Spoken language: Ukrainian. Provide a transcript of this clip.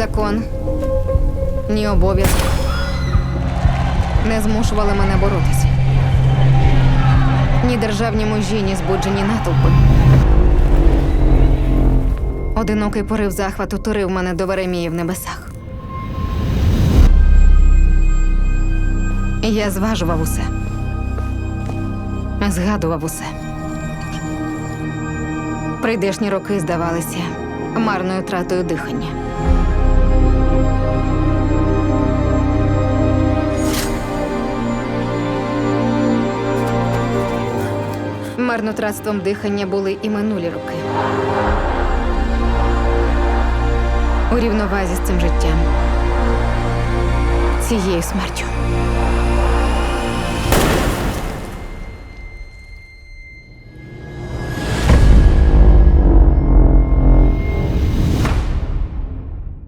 Закон, ні обов'язок не змушували мене боротися. Ні державні мужі, ні збуджені натовпи. Одинокий порив захвату турив мене до Веремії в небесах. Я зважував усе. Згадував усе. Прийдешні роки здавалися марною тратою дихання. Марнотратством дихання були і минулі роки. У рівновазі з цим життям, цією смертю.